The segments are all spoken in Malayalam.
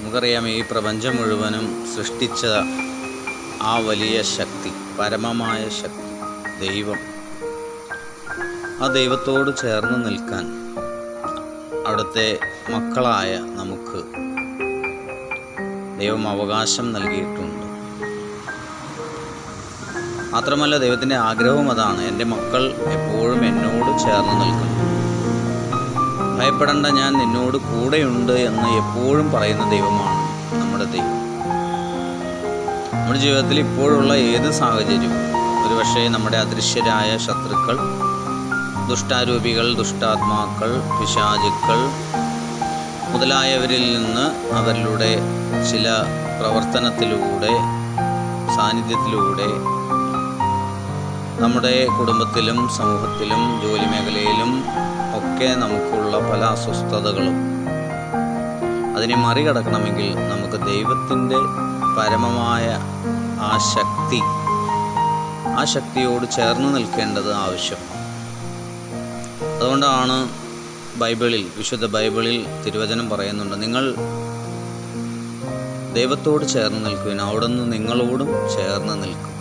നമുക്കറിയാം ഈ പ്രപഞ്ചം മുഴുവനും സൃഷ്ടിച്ച ആ വലിയ ശക്തി പരമമായ ശക്തി ദൈവം. ആ ദൈവത്തോട് ചേർന്ന് നിൽക്കാൻ അവിടുത്തെ മക്കളായ നമുക്ക് ദൈവം അവകാശം നൽകിയിട്ടുണ്ട്. മാത്രമല്ല ദൈവത്തിന്റെ ആഗ്രഹവും അതാണ്. എന്റെ മക്കൾ എപ്പോഴും എന്നോട് ചേർന്ന് നിൽക്കണം ഭയപ്പെടേണ്ട ഞാൻ നിന്നോട് കൂടെയുണ്ട് എന്ന് എപ്പോഴും പറയുന്ന ദൈവമാണ് നമ്മുടെ ദൈവം. നമ്മുടെ ജീവിതത്തിൽ ഇപ്പോഴുള്ള ഏത് സാഹചര്യവും ഒരുപക്ഷെ നമ്മുടെ അദൃശ്യരായ ശത്രുക്കൾ ദുഷ്ടാരൂപികൾ ദുഷ്ടാത്മാക്കൾ പിശാചുക്കൾ മുതലായവരിൽ നിന്ന് അവരിലൂടെ ചില പ്രവർത്തനത്തിലൂടെ സാന്നിധ്യത്തിലൂടെ നമ്മുടെ കുടുംബത്തിലും സമൂഹത്തിലും ജോലി മേഖലയിലും ഒക്കെ നമുക്കുള്ള പല അസ്വസ്ഥതകളും. അതിനെ മറികടക്കണമെങ്കിൽ നമുക്ക് ദൈവത്തിന്റെ പരമമായ ആ ശക്തി ആ ശക്തിയോട് ചേർന്ന് നിൽക്കേണ്ടത് ആവശ്യം. അതുകൊണ്ടാണ് ബൈബിളിൽ വിശുദ്ധ ബൈബിളിൽ തിരുവചനം പറയുന്നുണ്ട് നിങ്ങൾ ദൈവത്തോട് ചേർന്ന് നിൽക്കുവിൻ അവിടുന്ന് നിങ്ങളോടും ചേർന്ന് നിൽക്കും.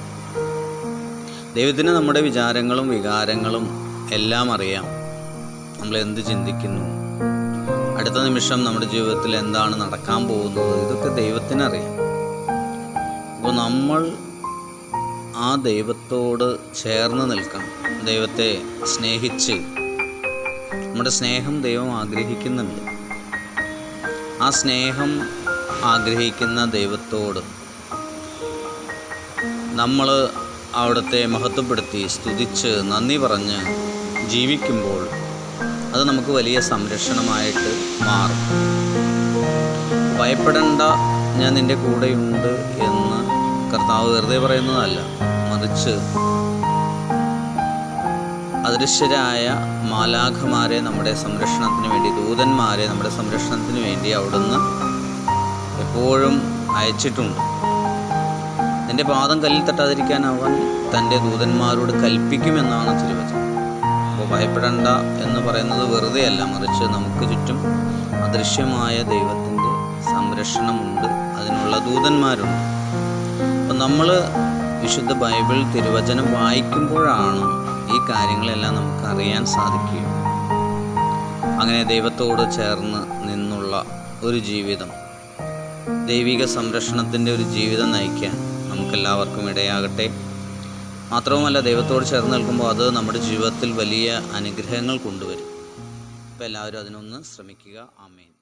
ദൈവത്തിന് നമ്മുടെ വിചാരങ്ങളും വികാരങ്ങളും എല്ലാം അറിയാം. നമ്മൾ എന്ത് ചിന്തിക്കുന്നു? അടുത്ത നിമിഷം നമ്മുടെ ജീവിതത്തിൽ എന്താണ് നടക്കാൻ പോകുന്നത്? ഇതൊക്കെ ദൈവത്തിനറിയാം. അപ്പോൾ നമ്മൾ ആ ദൈവത്തോട് ചേർന്ന് നിൽക്കണം. ദൈവത്തെ സ്നേഹിച്ച്. നമ്മുടെ സ്നേഹം ദൈവം ആഗ്രഹിക്കുന്നുണ്ട്. ആ സ്നേഹം ആഗ്രഹിക്കുന്ന ദൈവത്തോട് നമ്മൾ അവിടുത്തെ മഹത്വപ്പെടുത്തി സ്തുതിച്ച് നന്ദി പറഞ്ഞ് ജീവിക്കുമ്പോൾ അത് നമുക്ക് വലിയ സംരക്ഷണമായിട്ട് മാറും. ഭയപ്പെടേണ്ട ഞാൻ നിന്റെ കൂടെയുണ്ട് എന്ന് കർത്താവ് വെറുതെ പറയുന്നതല്ല മറിച്ച് അദൃശ്യരായ മാലാഖമാരെ നമ്മുടെ സംരക്ഷണത്തിന് വേണ്ടി ദൂതന്മാരെ നമ്മുടെ സംരക്ഷണത്തിന് വേണ്ടി അവിടുന്ന് എപ്പോഴും അയച്ചിട്ടുണ്ട്. നിന്റെ പാദം കല്ലിൽ തട്ടാതിരിക്കാൻ അവൻ തന്റെ ദൂതന്മാരോട് കൽപ്പിക്കുമെന്നാണ് തിരുവചനം. അപ്പോൾ ഭയപ്പെടേണ്ട എന്ന് പറയുന്നത് വെറുതെയല്ല. മറിച്ച് നമുക്ക് ചുറ്റും അദൃശ്യമായ ദൈവത്തിന്റെ സംരക്ഷണമുണ്ട്. അതിനുള്ള ദൂതന്മാരുണ്ട്. അപ്പം നമ്മൾ വിശുദ്ധ ബൈബിൾ തിരുവചനം വായിക്കുമ്പോഴാണ് ഈ കാര്യങ്ങളെല്ലാം നമുക്ക് അറിയാൻ സാധിക്കുക. അങ്ങനെ ദൈവത്തോട് ചേർന്ന് നിന്നുള്ള ഒരു ജീവിതം ദൈവിക സംരക്ഷണത്തിന്റെ ഒരു ജീവിതം നയിക്കാൻ നമുക്കെല്ലാവർക്കും ഇടയാകട്ടെ. മാത്രവുമല്ല ദൈവത്തോട് ചേർന്ന് നിൽക്കുമ്പോൾ അത് നമ്മുടെ ജീവിതത്തിൽ വലിയ അനുഗ്രഹങ്ങൾ കൊണ്ടുവരും. അപ്പോൾ എല്ലാവരും അതിനൊന്ന് ശ്രമിക്കുക. ആമേൻ.